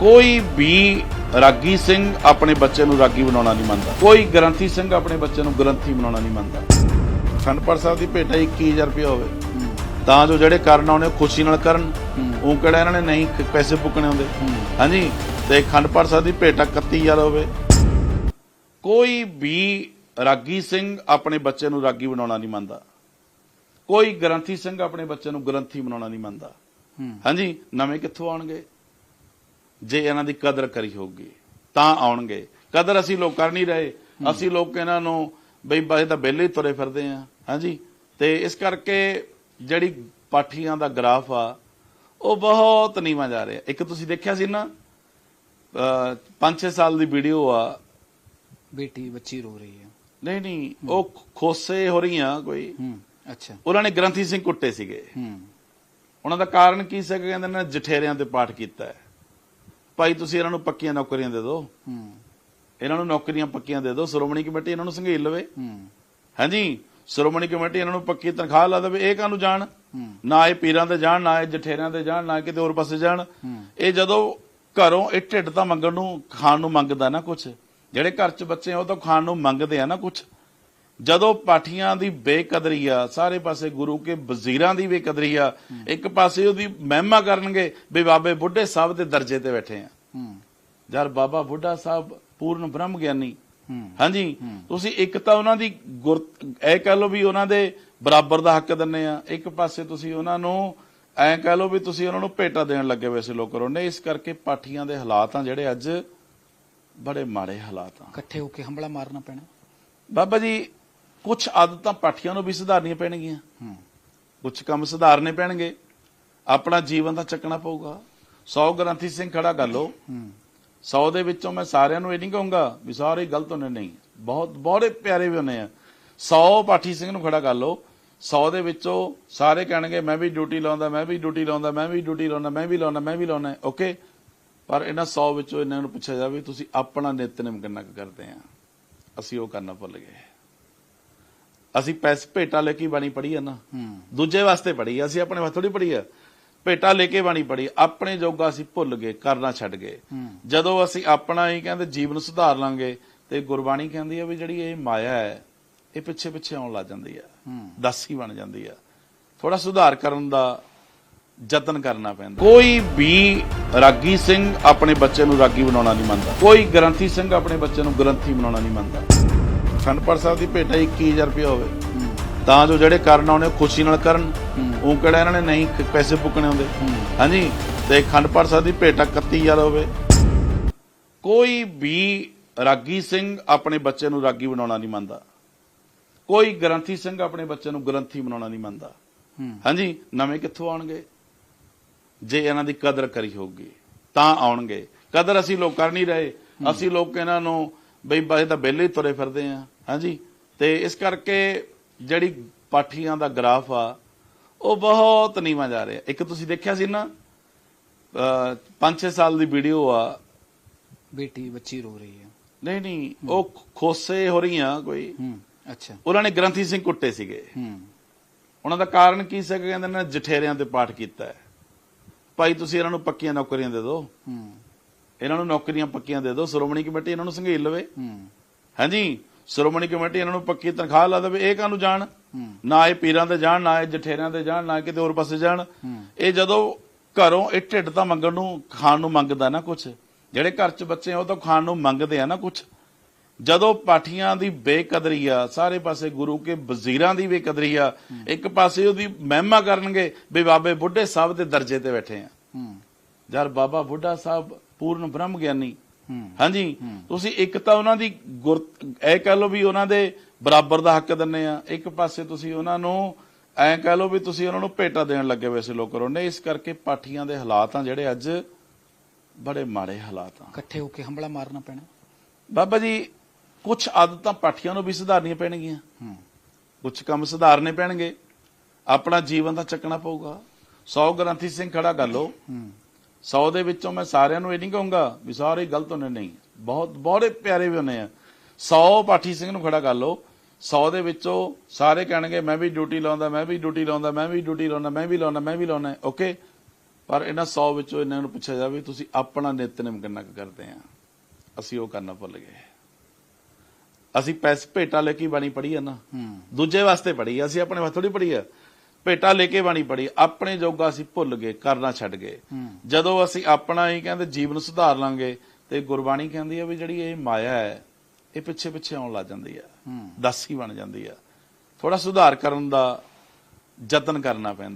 ਕੋਈ ਵੀ ਰਾਗੀ ਸਿੰਘ ਆਪਣੇ ਬੱਚੇ ਨੂੰ ਰਾਗੀ ਬਣਾਉਣਾ ਨਹੀਂ ਮੰਨਦਾ। ਕੋਈ ਗ੍ਰੰਥੀ ਸਿੰਘ ਆਪਣੇ ਬੱਚੇ ਨੂੰ ਗ੍ਰੰਥੀ ਬਣਾਉਣਾ ਨਹੀਂ ਮੰਨਦਾ। ਖੰਡਪੜ ਸਾਹਿਬ ਦੀ ਭੇਟਾ 21000 ਰੁਪਏ ਹੋਵੇ। ਤਾਂ ਜੋ ਜਿਹੜੇ ਕਰਨ ਆਉਣੇ, ਉਹ ਖੁਸ਼ੀ ਨਾਲ ਕਰਨ। ਉਹ ਕਿਹੜਾ ਇਹਨਾਂ ਨੇ ਨਹੀਂ ਪੈਸੇ ਪੁੱਕਣੇ ਹੁੰਦੇ। ਹਾਂਜੀ? ਤੇ ਖੰਡਪੜ ਸਾਹਿਬ ਦੀ ਭੇਟਾ 31000 ਹੋਵੇ। ਕੋਈ ਵੀ ਰਾਗੀ ਸਿੰਘ ਆਪਣੇ ਬੱਚੇ ਨੂੰ ਰਾਗੀ ਬਣਾਉਣਾ ਨਹੀਂ ਮੰਨਦਾ। ਕੋਈ ਗ੍ਰੰਥੀ ਸਿੰਘ ਆਪਣੇ ਬੱਚੇ ਨੂੰ ਗ੍ਰੰਥੀ ਬਣਾਉਣਾ ਨਹੀਂ ਮੰਨਦਾ। ਹਾਂਜੀ? ਨਵੇਂ ਕਿੱਥੋਂ ਆਉਣਗੇ? ਜੇ ਇਹਨਾਂ ਦੀ ਕਦਰ ਕਰੀ ਹੋਊਗੀ ਤਾਂ ਆਉਣਗੇ। ਕਦਰ ਅਸੀਂ ਲੋਕ ਕਰ ਨਹੀਂ ਰਹੇ। ਅਸੀਂ ਲੋਕ ਇਹਨਾਂ ਨੂੰ ਬਈ ਬਾਏ ਤਾਂ ਬੇਲੇ ਹੀ ਤੁਰੇ ਫਿਰਦੇ ਆ ਹਾਂਜੀ? ਤੇ ਇਸ ਕਰਕੇ ਜਿਹੜੀ ਪਾਠੀਆਂ ਦਾ ਗ੍ਰਾਫ ਆ ਉਹ ਬਹੁਤ ਨੀਵਾਂ ਜਾ ਰਿਹਾ। ਇੱਕ ਤੁਸੀਂ ਦੇਖਿਆ ਸੀ ਨਾ 5-6 ਸਾਲ ਦੀ ਵੀਡੀਓ ਆ। ਬੇਟੀ ਬੱਚੀ ਰੋ ਰਹੀ ਹੈ। ਨਹੀਂ ਨਹੀਂ ਉਹ ਖੋਸੇ ਹੋ ਰਹੀਆਂ ਕੋਈ। ਹੂੰ ਅੱਛਾ। ਉਹਨਾਂ ਨੇ ਗ੍ਰੰਥੀ ਸਿੰਘ ਕੁੱਟੇ ਸੀਗੇ। ਹੂੰ। ਉਹਨਾਂ ਦਾ ਕਾਰਨ ਕੀ ਸੀ? ਕਿ ਕਹਿੰਦੇ ਨੇ ਜਠੇਰਿਆਂ ਤੇ ਪਾਠ ਕੀਤਾ ਹੈ। ਭਾਈ ਤੁਸੀਂ ਇਹਨਾਂ ਨੂੰ ਪੱਕੀਆਂ ਨੌਕਰੀਆਂ ਦੇ ਦਿਓ। ਹੂੰ। ਇਹਨਾਂ ਨੂੰ ਨੌਕਰੀਆਂ ਪੱਕੀਆਂ ਦੇ ਦਿਓ। ਸ਼੍ਰੋਮਣੀ ਕਮੇਟੀ ਇਹਨਾਂ ਨੂੰ ਸੰਘੇਲ ਲਵੇ। ਹੂੰ। ਹਾਂਜੀ? ਸ਼੍ਰੋਮਣੀ ਕਮੇਟੀ ਇਹਨਾਂ ਨੂੰ ਪੱਕੀ ਤਨਖਾਹ ਲਾ ਦੇਵੇ। ਇਹ ਕਾਹਨੂੰ ਜਾਣ? ਨਾ ਇਹ ਪੀਰਾਂ ਦੇ ਜਾਣ ਨਾ ਇਹ ਜਠੇਰਿਆਂ ਦੇ ਜਾਣ ਨਾ ਕਿਤੇ ਹੋਰ ਪਾਸੇ ਜਾਣ। ਇਹ ਜਦੋਂ ਘਰੋਂ ਇਹ ਢਿੱਡ ਤਾਂ ਮੰਗਣ ਨੂੰ ਖਾਣ ਨੂੰ ਮੰਗਦਾ ਨਾ ਕੁਛ। ਜਿਹੜੇ ਘਰ 'ਚ ਬੱਚੇ ਆ ਉਹ ਤਾਂ ਖਾਣ ਨੂੰ ਮੰਗਦੇ ਆ ਨਾ ਕੁਛ। ਜਦੋਂ ਪਾਠੀਆਂ ਦੀ ਬੇਕਦਰੀ ਆ ਸਾਰੇ ਪਾਸੇ ਗੁਰੂ ਕੇ ਵਜ਼ੀਰਾਂ ਦੀ ਬੇਕਦਰੀ ਆ ਇੱਕ ਪਾਸੇ ਉਹਦੀ ਮਹਿਮਾ ਕਰਨਗੇ ਵੀ ਬਾਬੇ ਬੁੱਢੇ ਸਾਹਿਬ ਦੇ ਦਰਜੇ ਤੇ ਬੈਠੇ ਆ। ਯਾਰ ਬਾਬਾ ਬੁੱਢਾ ਸਾਹਿਬ ਪੂਰਨ ਬ੍ਰਹਮ ਗਿਆਨੀ। ਹਾਂਜੀ? ਤੁਸੀਂ ਇੱਕ ਤਾਂ ਉਹਨਾਂ ਦੀ ਗੁਰ ਇਹ ਕਹਿ ਲਓ ਵੀ ਉਹਨਾਂ ਦੇ ਬਰਾਬਰ ਦਾ ਹੱਕ ਦਿੰਨੇ ਆ ਇੱਕ ਪਾਸੇ ਤੁਸੀਂ ਉਹਨਾਂ ਨੂੰ ਐਂ ਕਹਿ ਲਓ ਵੀ ਤੁਸੀਂ ਉਹਨਾਂ ਨੂੰ ਭੇਟਾ ਦੇਣ ਲੱਗੇ ਵੈਸੇ ਲੋਕ ਰੋਣੇ ਇਸ ਕਰਕੇ ਪਾਠੀਆਂ ਦੇ ਹਾਲਾਤ ਆ ਜਿਹੜੇ ਅੱਜ ਬੜੇ ਮਾੜੇ ਹਾਲਾਤ ਆ। ਇਕੱਠੇ ਹੋ ਕੇ ਹੰਬਲਾ ਮਾਰਨਾ ਪੈਣਾ। ਬਾਬਾ ਜੀ ਕੁਝ ਆਦਤਾਂ ਪਾਠੀਆਂ ਨੂੰ ਵੀ ਸੁਧਾਰਨੀਆਂ ਪੈਣਗੀਆਂ। ਹੂੰ। ਕੁਝ ਕੰਮ ਸੁਧਾਰਨੇ ਪੈਣਗੇ। ਆਪਣਾ ਜੀਵਨ ਦਾ ਚੱਕਣਾ ਪਊਗਾ। 100 ਗ੍ਰੰਥੀ ਸਿੰਘ ਖੜਾ ਕਰ ਹੂੰ। 100 ਦੇ ਵਿੱਚੋਂ ਮੈਂ ਸਾਰਿਆਂ ਨੂੰ ਇਹ ਨਹੀਂ ਕਹੂੰਗਾ ਵੀ ਸਾਰੇ ਗਲਤ ਹੁੰਦੇ ਨਹੀਂ। ਬਹੁਤ ਬੜੇ ਪਿਆਰੇ ਵੀ ਹੁੰਦੇ ਆ। 100 ਪਾਠੀ ਸਿੰਘ ਨੂੰ ਖੜਾ ਕਰ ਲਓ। 100 ਦੇ ਵਿੱਚੋਂ ਸਾਰੇ ਕਹਿਣਗੇ ਮੈਂ ਵੀ ਡਿਊਟੀ ਲਾਉਂਦਾ ਮੈਂ ਵੀ ਡਿਊਟੀ ਲਾਉਂਦਾ ਮੈਂ ਵੀ ਡਿਊਟੀ ਲਾਉਂਦਾ ਮੈਂ ਵੀ ਲਾਉਂਦਾ ਮੈਂ ਵੀ ਲਾਉਂਦਾ। ਓਕੇ? ਪਰ ਇਹਨਾਂ 100 ਵਿੱਚੋਂ ਇਹਨਾਂ ਨੂੰ ਪੁੱਛਿਆ ਜਾਵੇ ਤੁਸੀਂ ਆਪਣਾ ਨਿਤਨੇਮ ਕਿੰਨਾ ਕਰਦੇ ਆ? ਅਸੀਂ ਉਹ ਕਰਨਾ ਭੁੱਲ ਗਏ। ਅਸੀਂ ਪੈਸੇ ਭੇਟਾ ਲੈ ਕੇ ਬਾਣੀ ਪੜ੍ਹੀ ਆ ਨਾ। ਦੂਜੇ ਵਾਸਤੇ ਪੜ੍ਹੀ ਆ, ਅਸੀਂ ਆਪਣੇ ਵਾਸਤੇ ਥੋੜੀ ਪੜ੍ਹੀ ਆ। ਭੇਟਾ ਲੈ ਕੇ ਬਾਣੀ ਪੜ੍ਹੀ ਆਪਣੇ ਜੋਗਾ ਅਸੀਂ ਭੁੱਲ ਗਏ ਕਰਨਾ ਛੱਡ ਗਏ। ਜਦੋਂ ਅਸੀਂ ਆਪਣਾ ਹੀ ਕਹਿੰਦੇ ਜੀਵਨ ਸੁਧਾਰ ਲਾਂਗੇ ਤੇ ਗੁਰਬਾਣੀ ਕਹਿੰਦੀ ਆ ਵੀ ਜਿਹੜੀ ਇਹ ਮਾਇਆ ਹੈ ਇਹ ਪਿੱਛੇ ਪਿੱਛੇ ਆਉਣ ਲੱਗ ਜਾਂਦੀ ਆ। ਦਾਸੀ ਬਣ ਜਾਂਦੀ ਆ। ਥੋੜਾ ਸੁਧਾਰ ਕਰਨ ਦਾ ਯਤਨ ਕਰਨਾ ਪੈਂਦਾ। ਕੋਈ ਵੀ ਰਾਗੀ ਸਿੰਘ ਆਪਣੇ ਬੱਚੇ ਨੂੰ ਰਾਗੀ ਬਣਾਉਣਾ ਨਹੀਂ ਮੰਨਦਾ। ਕੋਈ ਗ੍ਰੰਥੀ ਸਿੰਘ ਆਪਣੇ ਬੱਚੇ ਨੂੰ ਗ੍ਰੰਥੀ ਬਣਾਉਣਾ ਨਹੀਂ ਮੰਨਦਾ। ਖੰਡਪੜ ਸਾਹਿਬ ਦੀ ਭੇਟਾ 21000 ਰੁਪਏ ਹੋਵੇ। ਤਾਂ ਜੋ ਜਿਹੜੇ ਕਰਨ ਆਉਣੇ ਖੁਸ਼ੀ ਨਾਲ ਕਰਨ। ਉਹ ਕਿਹੜਾ ਇਹਨਾਂ ਨੇ? ਨਹੀਂ ਪੈਸੇ ਪੁੱਕਣੇ ਹੁੰਦੇ। ਹਾਂਜੀ? ਤੇ ਖੰਡਪੜ ਸਾਹਿਬ ਦੀ ਭੇਟਾ 31000 ਹੋਵੇ। ਕੋਈ ਵੀ ਰਾਗੀ ਸਿੰਘ ਆਪਣੇ ਬੱਚੇ ਨੂੰ ਰਾਗੀ ਬਣਾਉਣਾ ਨਹੀਂ ਮੰਨਦਾ। ਕੋਈ ਗ੍ਰੰਥੀ ਸਿੰਘ ਆਪਣੇ ਬੱਚੇ ਨੂੰ ਗ੍ਰੰਥੀ ਬਣਾਉਣਾ ਨਹੀਂ ਮੰਨਦਾ। ਹਾਂਜੀ? ਨਵੇਂ ਕਿੱਥੋਂ ਆਉਣਗੇ? ਜੇ ਇਹਨਾਂ ਦੀ ਕਦਰ ਕਰੀ ਹੋਊਗੀ ਤਾਂ ਆਉਣਗੇ। ਕਦਰ ਅਸੀਂ ਲੋਕ ਕਰ ਨਹੀਂ ਰਹੇ। ਅਸੀਂ ਲੋਕ ਇਹਨਾਂ ਨੂੰ ਬਈ ਬਾਏ ਤਾਂ ਬੇਲੇ ਹੀ ਤੁਰੇ ਫਿਰਦੇ ਆ। ਹਾਂਜੀ? ਤੇ ਇਸ ਕਰਕੇ ਜਿਹੜੀ ਪਾਠੀਆਂ ਦਾ ਗ੍ਰਾਫ ਆ ਉਹ ਬਹੁਤ ਨੀਵਾਂ ਜਾ ਰਿਹਾ। ਇੱਕ ਤੁਸੀਂ ਦੇਖਿਆ ਸੀ ਨਾ 5-6 ਸਾਲ ਦੀ ਵੀਡੀਓ ਆ। ਬੇਟੀ ਬੱਚੀ ਰੋ ਰਹੀ ਹੈ। ਨਹੀਂ ਨਹੀਂ ਉਹ ਖੋਸੇ ਹੋ ਰਹੀਆਂ ਕੋਈ। ਅੱਛਾ। ਉਹਨਾਂ ਨੇ ਗ੍ਰੰਥੀ ਸਿੰਘ ਕੁੱਟੇ ਸੀਗੇ। ਉਹਨਾਂ ਦਾ ਕਾਰਨ ਕੀ ਸੀ ਕਿ ਕਹਿੰਦੇ ਨੇ ਜਠੇਰਿਆਂ ਤੇ ਪਾਠ ਕੀਤਾ ਹੈ। ਭਾਈ ਤੁਸੀਂ ਇਹਨਾਂ ਨੂੰ ਪੱਕੀਆਂ ਨੌਕਰੀਆਂ ਦੇ ਦਿਓ। ਇਹਨਾਂ ਨੂੰ ਨੌਕਰੀਆਂ ਪੱਕੀਆਂ ਦੇ ਦਿਓ। ਸ਼੍ਰੋਮਣੀ ਕਮੇਟੀ ਇਹਨਾਂ ਨੂੰ ਸੰਘੇਲ ਲਵੇ। ਹਾਂਜੀ? ਸ਼੍ਰੋਮਣੀ ਕਮੇਟੀ ਇਹਨਾਂ ਨੂੰ ਪੱਕੀ ਤਨਖਾਹ ਲਾ ਦੇਵੇ। ਇਹ ਕਾਹਨੂੰ ਜਾਣ? ਨਾ ਇਹ ਪੀਰਾਂ ਦੇ ਜਾਣ ਨਾ ਇਹ ਜਠੇਰਿਆਂ ਦੇ ਜਾਣ ਨਾ ਕਿਤੇ ਹੋਰ ਪਾਸੇ ਜਾਣ। ਇਹ ਜਦੋਂ ਘਰੋਂ ਇਹ ਢਿੱਡ ਤਾਂ ਮੰਗਣ ਨੂੰ ਖਾਣ ਨੂੰ ਮੰਗਦਾ ਨਾ ਕੁਛ। ਜਿਹੜੇ ਘਰ 'ਚ ਬੱਚੇ ਆ ਉਹ ਤਾਂ ਖਾਣ ਨੂੰ ਮੰਗਦੇ ਆ ਨਾ ਕੁਛ। ਜਦੋਂ ਪਾਠੀਆਂ ਦੀ ਬੇਕਦਰੀ ਆ ਸਾਰੇ ਪਾਸੇ ਗੁਰੂ ਕੇ ਵਜ਼ੀਰਾਂ ਦੀ ਬੇਕਦਰੀ ਆ ਇੱਕ ਪਾਸੇ ਉਹਦੀ ਮਹਿਮਾ ਕਰਨਗੇ ਵੀ ਬਾਬੇ ਬੁੱਢੇ ਸਾਹਿਬ ਦੇ ਦਰਜੇ ਤੇ ਬੈਠੇ ਆ। ਯਾਰ ਬਾਬਾ ਬੁੱਢਾ ਸਾਹਿਬ ਪੂਰਨ ਬ੍ਰਹਮ ਗਿਆਨੀ ਹਾਂਜੀ? ਤੁਸੀਂ ਇੱਕ ਤਾਂ ਉਹਨਾਂ ਦੀ ਗੁਰ ਇਹ ਕਹਿ ਲਓ ਵੀ ਉਹਨਾਂ ਦੇ ਬਰਾਬਰ ਦਾ ਹੱਕ ਦਿੰਨੇ ਆ। ਇੱਕ ਪਾਸੇ ਤੁਸੀਂ ਉਹਨਾਂ ਨੂੰ ਐਂ ਕਹਿ ਲਓ ਵੀ ਤੁਸੀਂ ਉਹਨਾਂ ਨੂੰ ਭੇਟਾ ਦੇਣ ਲੱਗੇ ਵੈਸੇ ਲੋਕ ਰੋਣੇ ਇਸ ਕਰਕੇ ਪਾਠੀਆਂ ਦੇ ਹਾਲਾਤ ਆ ਜਿਹੜੇ ਅੱਜ ਬੜੇ ਮਾੜੇ ਹਾਲਾਤ ਆ। ਇਕੱਠੇ ਹੋ ਕੇ ਹੰਬਲਾ ਮਾਰਨਾ ਪੈਣਾ। ਬਾਬਾ ਜੀ ਕੁਝ ਆਦਤਾਂ ਪਾਠੀਆਂ ਨੂੰ ਵੀ ਸੁਧਾਰਨੀਆਂ ਪੈਣਗੀਆਂ। ਹੂੰ ਕੁਝ ਕੰਮ ਸੁਧਾਰਨੇ ਪੈਣਗੇ। ਆਪਣਾ ਜੀਵਨ ਦਾ ਚੱਕਣਾ ਪਊਗਾ। 100 ਗ੍ਰੰਥੀ ਸਿੰਘ ਖੜਾ ਕਰ ਲਓ। ਹੂੰ 100 ਦੇ ਵਿੱਚੋਂ ਮੈਂ ਸਾਰਿਆਂ ਨੂੰ ਇਹ ਨਹੀਂ ਕਹੂੰਗਾ ਵੀ ਸਾਰੇ ਗਲਤ ਹੁੰਦੇ ਨਹੀਂ। ਬਹੁਤ ਬੜੇ ਪਿਆਰੇ ਵੀ ਹੁੰਦੇ ਆ। 100 ਪਾਠੀ ਸਿੰਘ ਨੂੰ ਖੜਾ ਕਰ ਲਓ। 100 ਦੇ ਵਿੱਚੋਂ ਸਾਰੇ ਕਹਿਣਗੇ ਮੈਂ ਵੀ ਡਿਊਟੀ ਲਾਉਂਦਾ ਮੈਂ ਵੀ ਡਿਊਟੀ ਲਾਉਂਦਾ ਮੈਂ ਵੀ ਡਿਊਟੀ ਲਾਉਂਦਾ ਮੈਂ ਵੀ ਲਾਉਂਦਾ ਮੈਂ ਵੀ ਲਾਉਂਦਾ। ਓਕੇ? ਪਰ ਇਹਨਾਂ 100 ਵਿੱਚੋਂ ਇਹਨਾਂ ਨੂੰ ਪੁੱਛਿਆ ਜਾਵੇ ਤੁਸੀਂ ਆਪਣਾ ਨਿਤਨੇਮ ਕਿੰਨਾ ਕੁ ਕਰਦੇ ਆ? ਅਸੀਂ ਉਹ ਕਰਨਾ ਭੁੱਲ ਗਏ। ਅਸੀਂ ਪੈਸੇ ਭੇਟਾ ਲੈ ਕੇ ਬਾਣੀ ਪੜ੍ਹੀ ਆ ਨਾ। ਦੂਜੇ ਵਾਸਤੇ ਪੜ੍ਹੀ ਅਸੀਂ ਆਪਣੇ ਵਾਸਤੇ ਥੋੜੀ ਪੜ੍ਹੀ ਆ। ਭੇਟਾ ਲੈ ਕੇ ਬਾਣੀ ਪੜ੍ਹੀ ਆਪਣੇ ਜੋਗਾ ਅਸੀਂ ਭੁੱਲ ਗਏ ਕਰਨਾ ਛੱਡ ਗਏ। ਹੂੰ। ਜਦੋਂ ਅਸੀਂ ਆਪਣਾ ਹੀ ਕਹਿੰਦੇ ਜੀਵਨ ਸੁਧਾਰ ਲਾਂਗੇ ਤੇ ਗੁਰਬਾਣੀ ਕਹਿੰਦੀ ਆ ਵੀ ਜਿਹੜੀ ਇਹ ਮਾਇਆ ਹੈ ਇਹ ਪਿੱਛੇ ਪਿੱਛੇ ਆਉਣ ਲੱਗ ਜਾਂਦੀ ਆ। ਹੂੰ। ਦਾਸੀ ਬਣ ਜਾਂਦੀ ਆ। ਥੋੜਾ ਸੁਧਾਰ ਕਰਨ ਦਾ ਯਤਨ ਕਰਨਾ ਪੈਂਦਾ।